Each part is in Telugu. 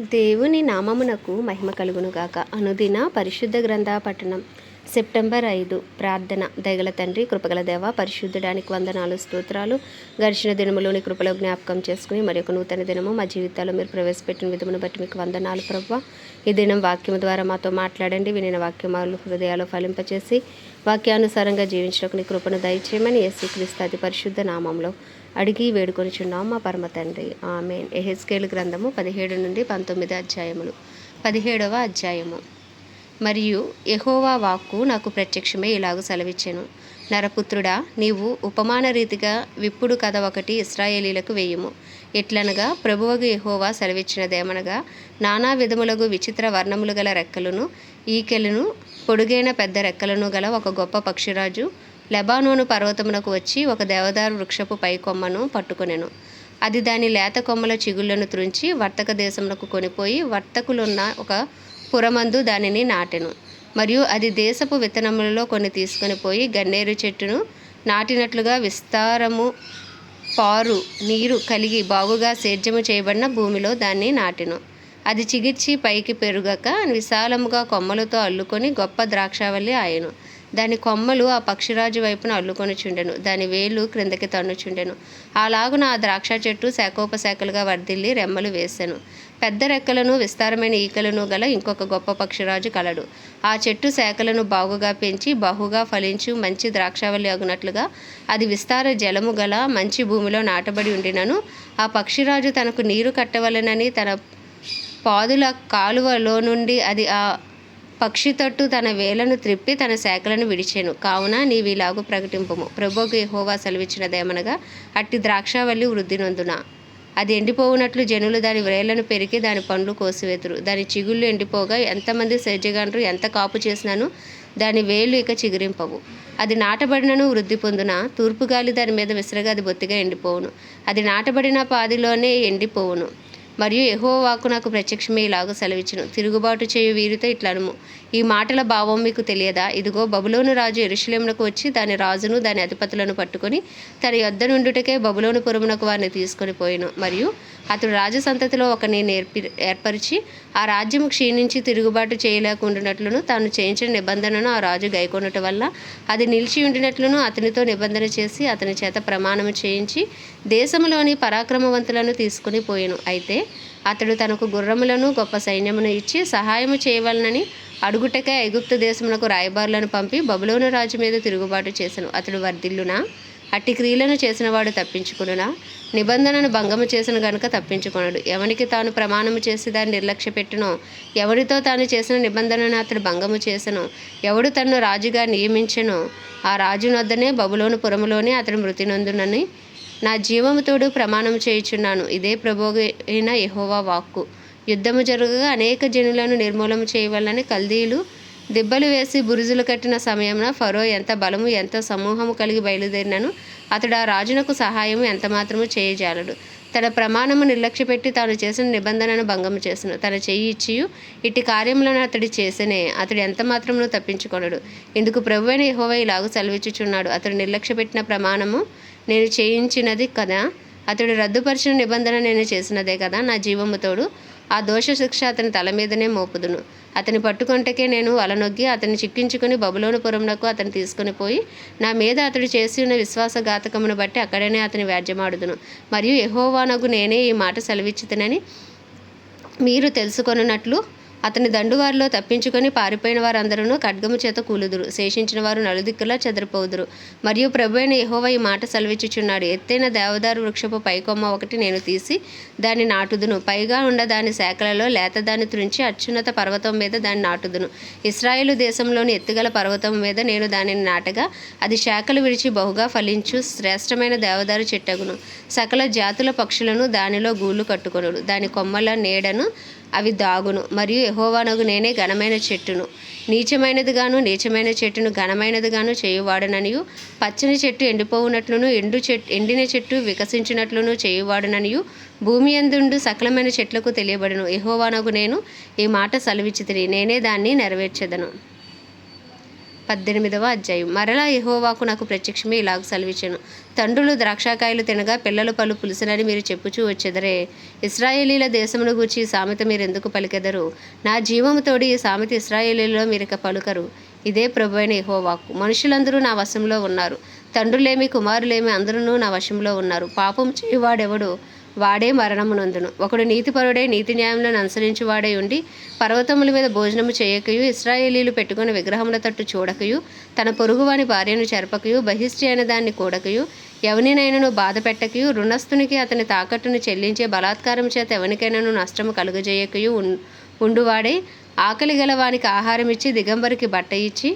దేవుని నామమునకు మహిమ కలుగునుగాక. అనుదిన పరిశుద్ధ గ్రంథ పట్టణం సెప్టెంబర్ ఐదు. ప్రార్థన. దయగల తండ్రి కృపగల దేవ పరిశుద్ధడానికి వందనాలు స్తోత్రాలు. గడిచిన దినములోని కృపలో జ్ఞాపకం చేసుకుని మరి ఒక నూతన దినము మా జీవితాల్లో మీరు ప్రవేశపెట్టిన విధమును బట్టి మీకు వందనాలు ప్రభావ. ఈ దినం వాక్యము ద్వారా మాతో మాట్లాడండి వినిన వాక్యమాలు హృదయాలు ఫలింపచేసి వాక్యానుసారంగా జీవించడానికి కృపను దయచేయమని యేసుక్రీస్తు అతి పరిశుద్ధ నామంలో అడిగి వేడుకొనిచున్నాం మా పరమ తండ్రి. ఆమె ఎహెస్కేలు గ్రంథము పదిహేడు నుండి పంతొమ్మిది అధ్యాయములు. పదిహేడవ అధ్యాయము. మరియు యహోవా వాక్కు నాకు ప్రత్యక్షమే ఇలాగ సెలవిచ్చాను. నరపుత్రుడా నీవు ఉపమాన రీతిగా విప్పుడు కథ ఒకటి ఇస్రాయేలీలకు వేయుము. ఎట్లనగా ప్రభువగు యహోవా సెలవిచ్చినదేమనగా నానా విధములగు విచిత్ర వర్ణములు గల రెక్కలను ఈకెలను పొడుగైన పెద్ద రెక్కలను గల ఒక గొప్ప పక్షిరాజు లెబానోను పర్వతమునకు వచ్చి ఒక దేవదారు వృక్షపు పై కొమ్మను పట్టుకొనెను. అది దాని లేత కొమ్మల చిగుళ్ళను త్రుంచి వర్తక దేశమునకు కొనిపోయి వర్తకులున్న ఒక పురమందు దానిని నాటెను. మరియు అది దేశపు విత్తనములలో కొన్ని తీసుకొని పోయి గన్నేరు చెట్టును నాటినట్లుగా విస్తారము పారు నీరు కలిగి బాగుగా సేద్యము చేయబడిన భూమిలో దాన్ని నాటెను. అది చిగిర్చి పైకి పెరుగక విశాలముగా కొమ్మలతో అల్లుకొని గొప్ప ద్రాక్షావల్లి ఆయను. దాని కొమ్మలు ఆ పక్షిరాజు వైపున అల్లుకొని చుండెను దాని వేలు క్రిందకి తన్నుచుండెను. అలాగున ఆ ద్రాక్ష చెట్టు శాఖోపశాఖలుగా వర్ధిల్లి రెమ్మలు వేశాను పెద్ద రెక్కలను విస్తారమైన ఈకలను గల ఇంకొక గొప్ప పక్షిరాజు కలడు. ఆ చెట్టు శాఖలను బాగుగా పెంచి బహుగా ఫలించు మంచి ద్రాక్షావల్లి అగునట్లుగా అది విస్తార జలము గల మంచి భూమిలో నాటబడి ఉండినను. ఆ పక్షిరాజు తనకు నీరు కట్టవలనని తన పాదుల కాలువలో నుండి అది ఆ పక్షి తట్టు తన వేలను త్రిప్పి తన శాఖలను విడిచెను. కావున నీవిలాగు ప్రకటింపము. ప్రభుకు యెహోవా సెలవిచ్చినదేమనగా అట్టి ద్రాక్షావల్లి వృద్ధి నొందున అది ఎండిపోవునట్లు జనులు దాని వ్రేళ్ళను పెరికి దాని పండ్లు కోసివేతురు. దాని చిగుళ్ళు ఎండిపోగా ఎంతమంది సేద్యగాండ్రు ఎంత కాపు చేసినాను దాని వేళ్ళు ఇక చిగురింపవు. అది నాటబడినను వృద్ధి పొందున తూర్పు గాలి దాని మీద విసరగా అది బొత్తిగా ఎండిపోవును. అది నాటబడిన పాదిలోనే ఎండిపోవును. మరియు యెహోవా నాకు ప్రత్యక్షమే ఇలాగ సెలవిచ్చును. తిరుగుబాటు చేయు వీరితో ఇట్లనుము. ఈ మాటల భావం మీకు తెలియదా? ఇదిగో బబులోను రాజు ఎరుషలేమునకు వచ్చి దాని రాజును దాని అధిపతులను పట్టుకొని తన యొద్ద నుండుటకే బబులోను పురమునకు వారిని తీసుకొని పోయిను. మరియు అతడు రాజసంతతిలో ఒకని నేర్పి ఏర్పరిచి ఆ రాజ్యము క్షీణించి తిరుగుబాటు చేయలేకుండానట్లును తాను చేయించిన నిబంధనను ఆ రాజు గైకొనట వల్ల. అది నిలిచి ఉండినట్లును అతనితో నిబంధన చేసి అతని చేత ప్రమాణము చేయించి దేశంలోని పరాక్రమవంతులను తీసుకుని పోయాను. అయితే అతడు తనకు గుర్రములను గొప్ప సైన్యమును ఇచ్చి సహాయము చేయవలనని అడుగుటకే ఐగుప్తు దేశమునకు రాయబారులను పంపి బబులోను రాజు మీద తిరుగుబాటు చేశాను అతడు వర్ధిల్లునా? అట్టి క్రియలను చేసినవాడు తప్పించుకునునా? నిబంధనను భంగము చేసిన గనుక తప్పించుకొనడు. ఎవనికి తాను ప్రమాణము చేసి దాన్ని నిర్లక్ష్య పెట్టునో ఎవరితో తాను చేసిన నిబంధనను అతడు భంగము చేసను ఎవడు తన్ను రాజుగా నియమించెనో ఆ రాజు నొద్దనే బబులోను పురములోనే అతడు మృతి నొందునని నా జీవముతోడు ప్రమాణం చేయుచున్నాను. ఇదే ప్రభోగైన యహోవా వాక్కు. యుద్ధము జరగగా అనేక జనులను నిర్మూలన చేయవలనని కల్దీలు దిబ్బలు వేసి బురుజులు కట్టిన సమయమున ఫరో ఎంత బలము ఎంత సమూహము కలిగి బయలుదేరినను అతడు ఆ రాజునకు సహాయము ఎంత మాత్రము చేయజాలడు. తన ప్రమాణము నిర్లక్ష్యపెట్టి తాను చేసిన నిబంధనను భంగము చేసిన. తన చెయ్యి ఇచ్చియు ఇట్టి కార్యములను అతడి చేసనే అతడు ఎంత మాత్రమును తప్పించుకొనడు. ఇందుకు ప్రభువైన యెహోవా ఇలాగ సెలవిచ్చుచున్నాడు. అతడు నిర్లక్ష్యపెట్టిన ప్రమాణము నేను చేయించినది కదా అతడు రద్దుపరిచిన నిబంధన నేను చేసినదే కదా నా జీవముతోడు ఆ దోష శిక్ష అతని తల మీదనే మోపుదును. అతని పట్టుకొంటకే నేను అలనొగ్గి అతన్ని చిక్కించుకుని బబులోనపురంనకు అతను తీసుకుని పోయి నా మీద అతడు చేసి ఉన్న విశ్వాసఘాతకమును బట్టి అక్కడనే అతని వ్యాజ్యమాడుదును. మరియు యెహోవానగు నేనే ఈ మాట సెలవిచ్చితనని మీరు తెలుసుకొనున్నట్లు అతని దండువారిలో తప్పించుకొని పారిపోయిన వారందరూ ఖడ్గము చేత కూలుదురు. శేషించిన వారు నలుదిక్కులా చెదరిపోదురు. మరియు ప్రభు అయిన యెహోవా ఈ మాట సెలవిచ్చుచున్నాడు. ఎత్తైన దేవదారు వృక్షపు పైకొమ్మ ఒకటి నేను తీసి దాన్ని నాటుదును. పైగా ఉన్న దాని శాఖలలో లేత దాన్ని త్రుంచి అత్యున్నత పర్వతం మీద దాన్ని నాటుదును. ఇస్రాయేలు దేశంలోని ఎత్తుగల పర్వతం మీద నేను దానిని నాటగా అది శాఖలు విడిచి బహుగా ఫలించు శ్రేష్టమైన దేవదారు చెట్టగును. సకల జాతుల పక్షులను దానిలో గూళ్ళు కట్టుకొనుడు దాని కొమ్మల నీడను అవి దాగును. మరియు యహోవానగు నేనే ఘనమైన చెట్టును. నీచమైనదిగాను నీచమైన చెట్టును ఘనమైనదిగాను చేయువాడననియు. పచ్చని చెట్టు ఎండిపోవునట్లును ఎండు చెట్టు ఎండిన చెట్టు వికసించినట్లును చేయువాడననియు. భూమి ఎందుండు సకలమైన చెట్లకు తెలియబడును. యహోవానగు నేను ఈ మాట సెలవిచ్చితిని. నేనే దాన్ని నెరవేర్చెదను. పద్దెనిమిదవ అధ్యాయం. మరలా యెహోవాకు నాకు ప్రత్యక్షమే ఇలాగ సెలవిచ్చాను. తండ్రులు ద్రాక్షకాయలు తినగా పిల్లలు పలు పులుసునని మీరు చెప్పుచూ వచ్చెదరే. ఇస్రాయేలీల దేశమును గూర్చి ఈ సామెత మీరు ఎందుకు పలికెదరు? నా జీవముతోడి ఈ సామెత ఇస్రాయేలీలో మీరిక పలుకరు. ఇదే ప్రభు అయిన యెహోవాకు. మనుషులందరూ నా వశంలో ఉన్నారు. తండ్రులేమి కుమారులేమి అందరూ నా వశంలో ఉన్నారు. పాపం చేయువాడెవడు? వాడే మరణమునందును. ఒకడు నీతిపరుడే నీతి న్యాయములను అనుసరించువాడై ఉండి పర్వతముల మీద భోజనము చేయకయు ఇస్రాయేలీలు పెట్టుకుని విగ్రహముల తట్టు చూడకయు తన పొరుగువాని భార్యను చెరపకయు బహిష్టి అయిన దాన్ని కూడకయు ఎవనినైనను బాధ పెట్టకయు రుణస్థునికి అతని తాకట్టును చెల్లించే బలాత్కారం చేత ఎవనికైనాను నష్టము కలుగజేయకయు ఉండువాడై ఉండువాడే ఆకలి గల వానికి ఆహారం ఇచ్చి దిగంబరికి బట్ట ఇచ్చి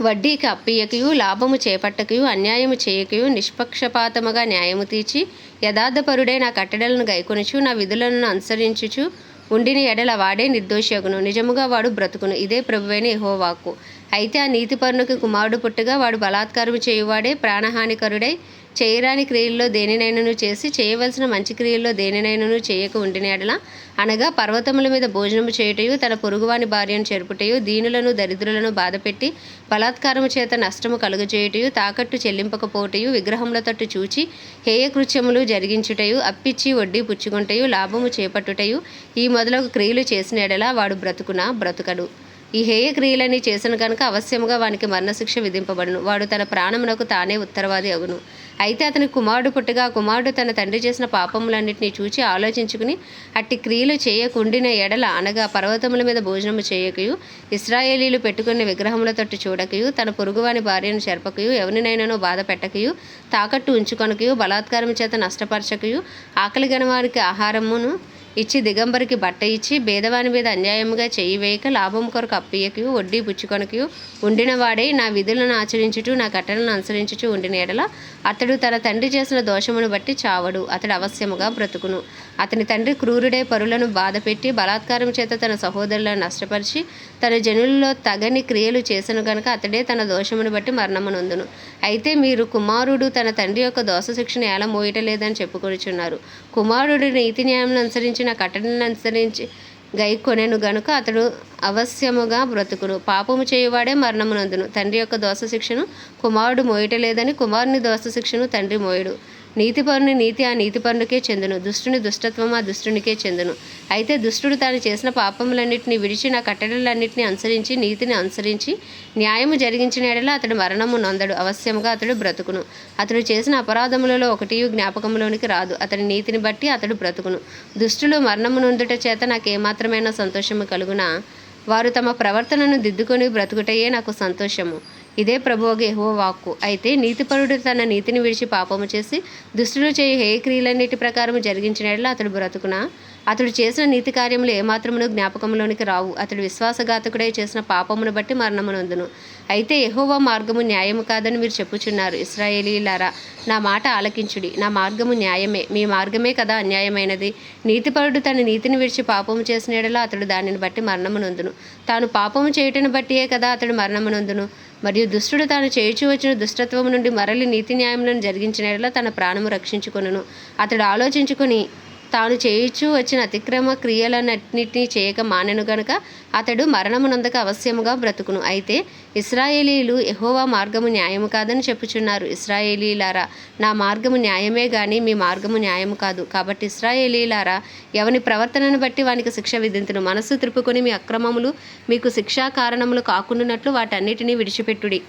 వడ్డీకి అప్పియకయు లాభము చేపట్టకయు అన్యాయము చేయకయు నిష్పక్షపాతముగా న్యాయము తీర్చి యథార్థపరుడే నా కట్టడలను గైకొనుచు నా విధులను అనుసరించుచు ఉండిన ఎడల వాడే నిర్దోషగును నిజముగా వాడు బ్రతుకును. ఇదే ప్రభువైన యహోవాకు. అయితే ఆ నీతిపరునికి కుమారుడు పుట్టగా వాడు బలాత్కారము చేయువాడే ప్రాణహానికరుడై చేయరాని క్రియల్లో దేనినైనను చేసి చేయవలసిన మంచి క్రియల్లో దేనినైనను చేయక ఉండినడల అనగా పర్వతముల మీద భోజనము చేయుటయు తన పొరుగువాని భార్యను చెరుపుటయు దీనులను దరిద్రులను బాధపెట్టి బలాత్కారము చేత నష్టము కలుగజేయుటయు తాకట్టు చెల్లింపకపోటయు విగ్రహముల తట్టు చూచి హేయకృత్యములు జరిగించుటయు అప్పిచ్చి వడ్డీ పుచ్చుకుంటయు లాభము చేపట్టుటయు ఈ మొదలగు క్రియలు చేసిన ఎడల వాడు బ్రతుకున బ్రతుకడు. ఈ హేయ క్రియలని చేసిన కనుక అవశ్యముగా వానికి మరణశిక్ష విధింపబడును. వాడు తన ప్రాణమునకు తానే ఉత్తరవాది అగును. అయితే అతని కుమారుడు పుట్టగా కుమారుడు తన తండ్రి చేసిన పాపములన్నింటినీ చూచి ఆలోచించుకుని అట్టి క్రియలు చేయకుండిన ఎడల అనగా పర్వతముల మీద భోజనము చేయకయు ఇస్రాయేలీలు పెట్టుకున్న విగ్రహముల తట్టు చూడకయు తన పొరుగువాని భార్యను చెరపకయు ఎవరినైనానో బాధ పెట్టకయు తాకట్టు ఉంచుకొనకయు బలాత్కారం చేత నష్టపరచకయు ఆకలి గనవారికి ఆహారమును ఇచ్చి దిగంబరికి బట్ట ఇచ్చి భేదవాని మీద అన్యాయముగా చేయి వేయక లాభం కొరకు అప్పియకు వడ్డీ పుచ్చుకొనకు ఉండినవాడే నా విధులను ఆచరించుచు నా కట్టలను అనుసరించుచు ఉండిన ఎడల అతడు తన తండ్రి చేసిన దోషమును బట్టి చావడు అతడు అవశ్యముగా బ్రతుకును. అతని తండ్రి క్రూరుడే పరులను బాధపెట్టి బలాత్కారం చేత తన సహోదరులను నష్టపరిచి తన జనులలో తగని క్రియలు చేసను గనుక అతడే తన దోషమును బట్టి మరణమునందును. అయితే మీరు కుమారుడు తన తండ్రి యొక్క దోష ఎలా మోయటలేదని చెప్పుకొనిచున్నారు. కుమారుడు నీతి న్యాయం అనుసరించి నా కట్టడలను గై గైకొనెను గనుక అతడు అవశ్యముగా బ్రతుకును. పాపము చేయువాడే మరణమునందును. తండ్రి యొక్క దోష శిక్షను కుమారుడు మోయటలేదని కుమారుని దోష శిక్షను తండ్రి మోయడు. నీతిపరుని నీతి ఆ నీతిపరునికే చెందును. దుష్టుని దుష్టత్వం ఆ దుష్టునికే చెందును. అయితే దుష్టుడు తాను చేసిన పాపములన్నింటినీ విడిచి నా కట్టడలన్నింటినీ అనుసరించి నీతిని అనుసరించి న్యాయము జరిగించిన ఎడలో అతడు మరణము నొందడు. అవశ్యముగా అతడు బ్రతుకును. అతడు చేసిన అపరాధములలో ఒకటి జ్ఞాపకంలోనికి రాదు. అతని నీతిని బట్టి అతడు బ్రతుకును. దుష్టులు మరణము నొందుట చేత నాకు ఏమాత్రమైన సంతోషము కలుగునా? వారు తమ ప్రవర్తనను దిద్దుకొని బ్రతుకుటయే నాకు సంతోషము. ఇదే ప్రభువుగా యహో వాక్కు అయితే నీతిపరుడు తన నీతిని విడిచి పాపము చేసి దుష్టుడు చేయి హే క్రియలన్నిటి ప్రకారం జరిగించిన అతడు బ్రతుకున? అతడు చేసిన నీతి కార్యములు ఏమాత్రమును జ్ఞాపకంలోనికి రావు. అతడు విశ్వాసఘాతకుడై చేసిన పాపమును బట్టి మరణమునందును. అయితే ఎహోవా మార్గము న్యాయము కాదని మీరు చెప్పుచున్నారు. ఇస్రాయేలీలారా నా మాట ఆలకించుడి. నా మార్గము న్యాయమే. మీ మార్గమే కదా అన్యాయమైనది. నీతిపరుడు తన నీతిని విడిచి పాపము చేసిన అతడు దానిని బట్టి మరణమునందును. తాను పాపము చేయుటను బట్టియే కదా అతడు మరణమునందును. మరియు దుష్టుడు తాను చేయుచు వచ్చిన దుష్టత్వము నుండి మరలి నీతి న్యాయములను జరిగించిన తన ప్రాణము రక్షించుకొనును. అతడు ఆలోచించుకొని తాను చేయుచు వచ్చిన అతిక్రమ క్రియలన్నిటినీ చేయక మానెను గనుక అతడు మరణమునందక అవశ్యముగా బ్రతుకును. అయితే ఇస్రాయేలీలు ఎహోవా మార్గము న్యాయము కాదని చెప్పుచున్నారు. ఇస్రాయేలీలారా నా మార్గము న్యాయమే గాని మీ మార్గము న్యాయము కాదు. కాబట్టి ఇస్రాయేలీలారా ఎవని ప్రవర్తనను బట్టి వానికి శిక్ష విధింతును. మనస్సు త్రిప్పుకొని మీ అక్రమములు మీకు శిక్షా కారణములు కాకుండానట్లు వాటన్నిటినీ విడిచిపెట్టుడి.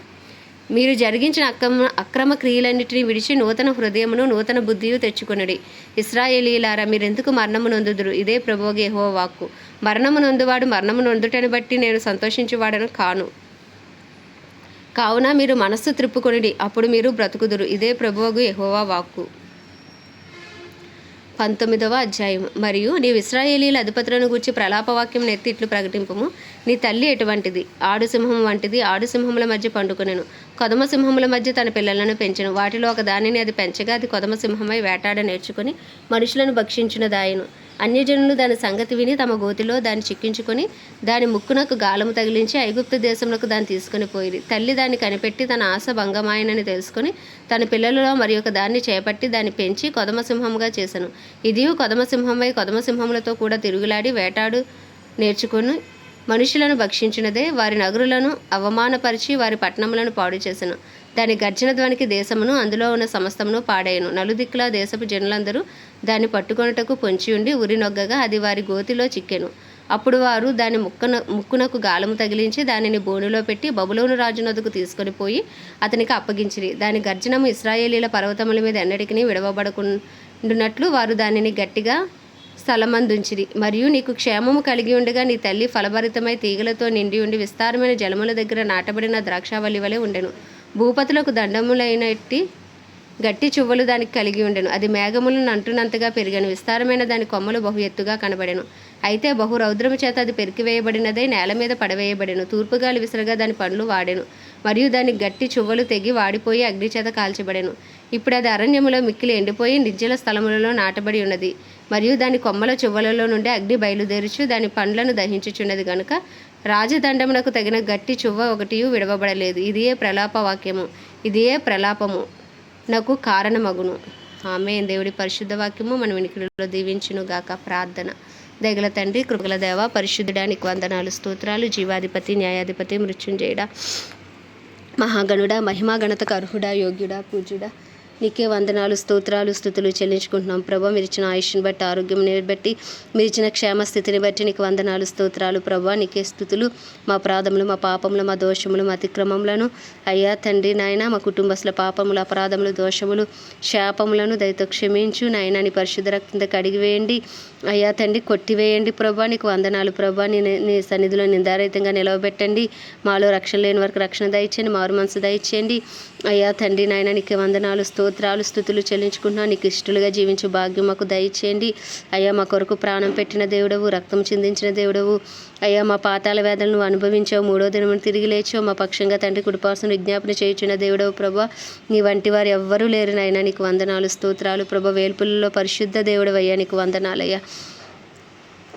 మీరు జరిగించిన అక్రమ అక్రమ క్రియలన్నిటిని విడిచి నూతన హృదయమును నూతన బుద్ధియు తెచ్చుకొనుడి. ఇస్రాయేలీలారా మీరెందుకు మరణము నొందుదురు? ఇదే ప్రభువుగా యెహోవా వాక్కు. మరణము నొందువాడు మరణము నొందుటని బట్టి నేను సంతోషించువాడను కాను. కావున మీరు మనస్సు త్రిప్పుకొనిడి. అప్పుడు మీరు బ్రతుకుదురు. ఇదే ప్రభువగు ఎహోవా వాక్కు. పంతొమ్మిదవ అధ్యాయం. మరియు నీవు ఇస్రాయేలీల అధిపతులను గూర్చి ప్రలాపవాక్యం నెత్తి ఇట్లు ప్రకటింపము. నీ తల్లి ఎటువంటిది? ఆడు సింహం వంటిది. ఆడు సింహముల మధ్య పండుకొనెను. కొదమ సింహముల మధ్య తన పిల్లలను పెంచను. వాటిలో ఒక దానిని అది పెంచగా అది కొదమ సింహమై వేటాడ నేర్చుకుని మనుషులను భక్షించిన దాయను అన్యజనులు దాని సంగతి విని తమ గోతిలో దాన్ని చిక్కించుకొని దాని ముక్కునకు గాలము తగిలించి ఐగుప్తు దేశంలోకి దాన్ని తీసుకుని పోయింది తల్లి దాన్ని కనిపెట్టి తన ఆశ భంగమాయనని తెలుసుకొని తన పిల్లలలో మరి ఒక దాన్ని చేపట్టి దాన్ని పెంచి కొదమ చేశాను ఇది కొదమసింహమై సింహమై సింహములతో కూడా తిరుగులాడి వేటాడు నేర్చుకొని మనుషులను భక్షించినదే వారి నగరులను అవమానపరిచి వారి పట్టణములను పాడు చేసెను. దాని గర్జన ధ్వనికి దేశమును అందులో ఉన్న సమస్తమును పాడేయను. నలుదిక్కుల దేశపు జనులందరూ దాన్ని పట్టుకొనుటకు పొంచి ఉండి ఉరి నొగ్గగా అది వారి గోతిలో చిక్కెను. అప్పుడు వారు దాని ముక్కన ముక్కునకు గాలము తగిలించి దానిని బోనులో పెట్టి బబులోను రాజు నదుకు తీసుకొని పోయి అతనికి అప్పగించిరి. దాని గర్జనము ఇస్రాయేలీల పర్వతముల మీద ఎన్నటికీ విడవబడకుండునట్లు వారు దానిని గట్టిగా స్థలమందుంచిరి. మరియు నీకు క్షేమము కలిగి ఉండగా నీ తల్లి ఫలభరితమై తీగలతో నిండి ఉండి విస్తారమైన జలముల దగ్గర నాటబడిన ద్రాక్షావల్లి వలె ఉండెను. భూపతులకు దండములైనట్టి గట్టి చువ్వలు దానికి కలిగి ఉండెను. అది మేఘములను అంటునంతగా పెరిగాను. విస్తారమైన దాని కొమ్మలు బహు ఎత్తుగా కనబడెను. అయితే బహు రౌద్రము చేత అది పెరికివేయబడినదే నేల మీద పడవేయబడెను. తూర్పుగాలి విసరగా దాని పండ్లు వాడెను. మరియు దాని గట్టి చువ్వలు తెగి వాడిపోయి అగ్నిచేత కాల్చబడెను. ఇప్పుడు అది అరణ్యములో మిక్కిలి ఎండిపోయి నిర్జల స్థలములలో నాటబడి ఉన్నది. మరియు దాని కొమ్మల చువ్వలలో నుండి అగ్ని బయలుదేరుచు దాని పండ్లను దహించుచున్నది గనుక రాజదండమునకు తగిన గట్టి చువ్వ ఒకటి విడవబడలేదు. ఇదియే ప్రలాప వాక్యము ఇదియే ప్రలాపము. నాకు కారణమగును. ఆమె దేవుడి పరిశుద్ధ వాక్యము మన వినికిడిలో దీవించును గాక. ప్రార్థన. దగల తండ్రి కృపల దేవ పరిశుద్ధుడానికి వందనాలు స్తోత్రాలు జీవాధిపతి న్యాయాధిపతి మృత్యుంజయుడ. మహాగణుడా మహిమాగణతకు అర్హుడా యోగ్యుడా పూజ్యుడా. నీకే వందనాలు స్తోత్రాలు స్థుతులు చెల్లించుకుంటున్నాం. ప్రభా మీరు ఇచ్చిన ఆయుష్ని బట్టి ఆరోగ్యం బట్టి మీరు ఇచ్చిన క్షేమ స్థితిని బట్టి నీకు వందనాలు స్తోత్రాలు ప్రభా. నీకే స్థుతులు మా ప్రాధములు మా పాపములు మా దోషములు మా అతిక్రమములను. అయ్యా తండ్రి నాయన మా కుటుంబస్తుల పాపములు అపరాధములు దోషములు శాపములను దయతో క్షమించు. నాయన నీ పరిశుద్ధ రక్తంతో కడిగివేయండి. అయ్యా తండ్రి కొట్టివేయండి ప్రభా. నీకు వందనాలు ప్రభా. నీ నీ సన్నిధిలో నిందారహితంగా నిలవబెట్టండి. మాలో రక్షణ లేని వరకు రక్షణ దయచేయండి. మారు మనసు దయచేయండి. అయ్యా తండ్రి నాయన నీకు వందనాలు స్తోత్రాలు స్థుతులు చెల్లించుకుంటున్నా. నీకు ఇష్టలుగా జీవించు భాగ్యం మాకు దయచేయండి. అయ్యా మా కొరకు ప్రాణం పెట్టిన దేవుడవు రక్తం చిందించిన దేవుడవు. అయ్యా మా పాతాల వేదనను అనుభవించావు. మూడో దినమును తిరిగి లేచావు. మా పక్షంగా తండ్రి కుడిపాసం విజ్ఞాపన చేయించిన దేవుడవు ప్రభా నీ వంటి వారు ఎవ్వరూ లేరు నాయన. నీకు వందనాలు స్తోత్రాలు ప్రభా వేల్పులలో పరిశుద్ధ దేవుడు అయ్యా నీకు వందనాలయ్యా.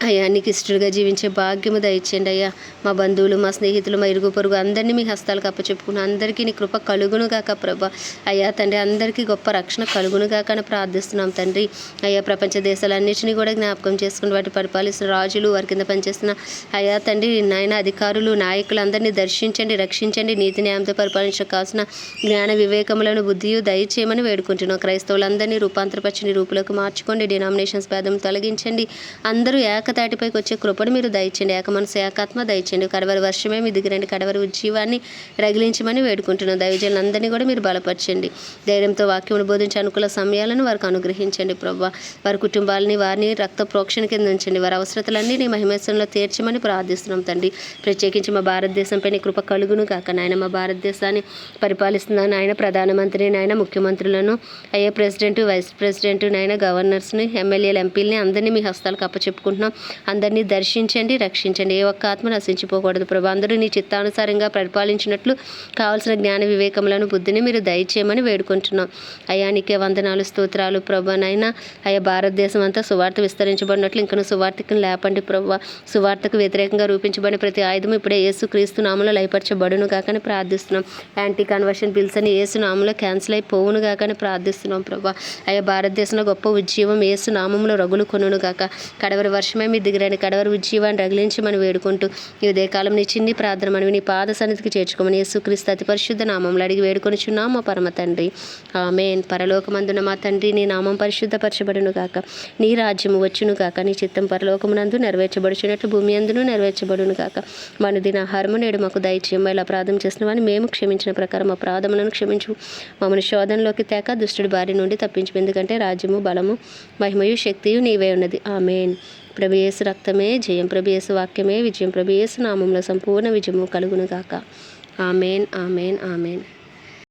అయ్యా నీకు ఇష్టలుగా జీవించే భాగ్యము దయచేయండి అయ్యా. మా బంధువులు మా స్నేహితులు మా ఇరుగు పొరుగు అందరినీ మీ హస్తాలకు అప్పచెప్పుకున్న అందరికీ నీ కృప కలుగును కాక ప్రభ. అయ్యా తండ్రి అందరికీ గొప్ప రక్షణ కలుగును కాక అని ప్రార్థిస్తున్నాం తండ్రి. అయ్యా ప్రపంచ దేశాలన్నింటినీ కూడా జ్ఞాపకం చేసుకుని వాటి పరిపాలిస్తున్న రాజులు వారి కింద పనిచేస్తున్న అయ్యా తండ్రి నాయన అధికారులు నాయకులు అందరినీ దర్శించండి రక్షించండి నీతి న్యాయంతో పరిపాలించకాల్సిన జ్ఞాన వివేకములను బుద్ధియు దయచేయమని వేడుకుంటున్నాం. క్రైస్తవులందరినీ రూపాంతరపరిచిన రూపులకు మార్చుకోండి. డినామినేషన్స్ భేదం తొలగించండి. అందరూ ఏక తాటిపైకి వచ్చే కృపను మీరు దయచండి ఏకమనసు ఏకాత్మ దయచండి కడవరి వర్షమే మీ దిగిరండి. కడవరి ఉజ్జీవాన్ని రగిలించమని వేడుకుంటున్నాం. దైవజనులందరినీ కూడా మీరు బలపరచండి. ధైర్యంతో వాక్యమును బోధించే అనుకూల సమయాలను వారికి అనుగ్రహించండి ప్రభు. వారి కుటుంబాలని వారిని రక్త ప్రోక్షణ కింద ఉంచండి. వారి అవసరతలన్నీ నీ మహిమేశ్వరంలో తీర్చమని ప్రార్థిస్తున్నాం తండ్రి. ప్రత్యేకించి మా భారతదేశంపై నీ కృప కలుగును కాక నాయన మా భారతదేశాన్ని పరిపాలిస్తున్న నాయన ప్రధానమంత్రి నాయన ముఖ్యమంత్రులను అయ్యే ప్రెసిడెంట్ వైస్ ప్రెసిడెంట్ నాయన గవర్నర్స్ని ఎమ్మెల్యేలు ఎంపీలని అందరినీ మీ హస్తాలకు అప్పచెప్పుకుంటున్నాం. అందరినీ దర్శించండి రక్షించండి. ఏ ఒక్క ఆత్మ నశించిపోకూడదు. ప్రభా అందరూ నీ చిత్తానుసారంగా పరిపాలించినట్లు కావాల్సిన జ్ఞాన వివేకములను బుద్ధిని మీరు దయచేయమని వేడుకుంటున్నాం. అయ్యా నీకే వందనాలు స్తోత్రాలు ప్రభానైనా అయ్యా భారతదేశం అంతా సువార్త విస్తరించబడినట్లు ఇంకా సువార్థికను లేపండి ప్రభా. సువార్తకు వ్యతిరేకంగా రూపించబడిన ప్రతి ఆయుధం ఇప్పుడే యేసు క్రీస్తు నామంలో లయపరచబడును కాకని ప్రార్థిస్తున్నాం. యాంటీ కన్వర్షన్ బిల్స్ అని ఏసు నామంలో క్యాన్సిల్ అయిపోవును కాకని ప్రార్థిస్తున్నాం ప్రభా. అయ్యా భారతదేశంలో గొప్ప ఉద్యమం ఏసు నామంలో రగులు కొనును కాక కడవరి వర్షమే మీ దిగిరని కడవరు ఉజ్జీవాన్ని రగిలించి మనం వేడుకుంటూ ఈ ఉదయకాలం నీ చిన్ని ప్రార్థన మనవి నీ పాద సన్నిధికి చేర్చుకోమని యేసుక్రీస్తు అతి పరిశుద్ధ నామంలో అడిగి వేడుకొనిచున్నాం మా పరమ తండ్రి. ఆమెన్. పరలోకమందున మా తండ్రి నీ నామం పరిశుద్ధపరచబడును కాక నీ రాజ్యము వచ్చును కాక నీ చిత్తం పరలోకమునందు నెరవేర్చబడుచున్నట్లు భూమి అందును నెరవేర్చబడును కాక మన దిన ఆహారము నేడు మాకు దయచేయం ఇలా ప్రార్థన చేసిన వాడిని మేము క్షమించిన ప్రకారం మా ప్రాధములను క్షమించు. మమ్మల్ని శోధనలోకి తేక దుష్టుడి బారి నుండి తప్పించు. ఎందుకంటే రాజ్యము బలము మహిమయు శక్తియు నీవే ఉన్నది. ఆమెన్. ప్రభు రక్తమే జయం ప్రభు వాక్యమే విజయం ప్రభు నామంలో సంపూర్ణ విజయము కలుగునుగాక ఆమెన్ ఆమెన్ ఆమెన్.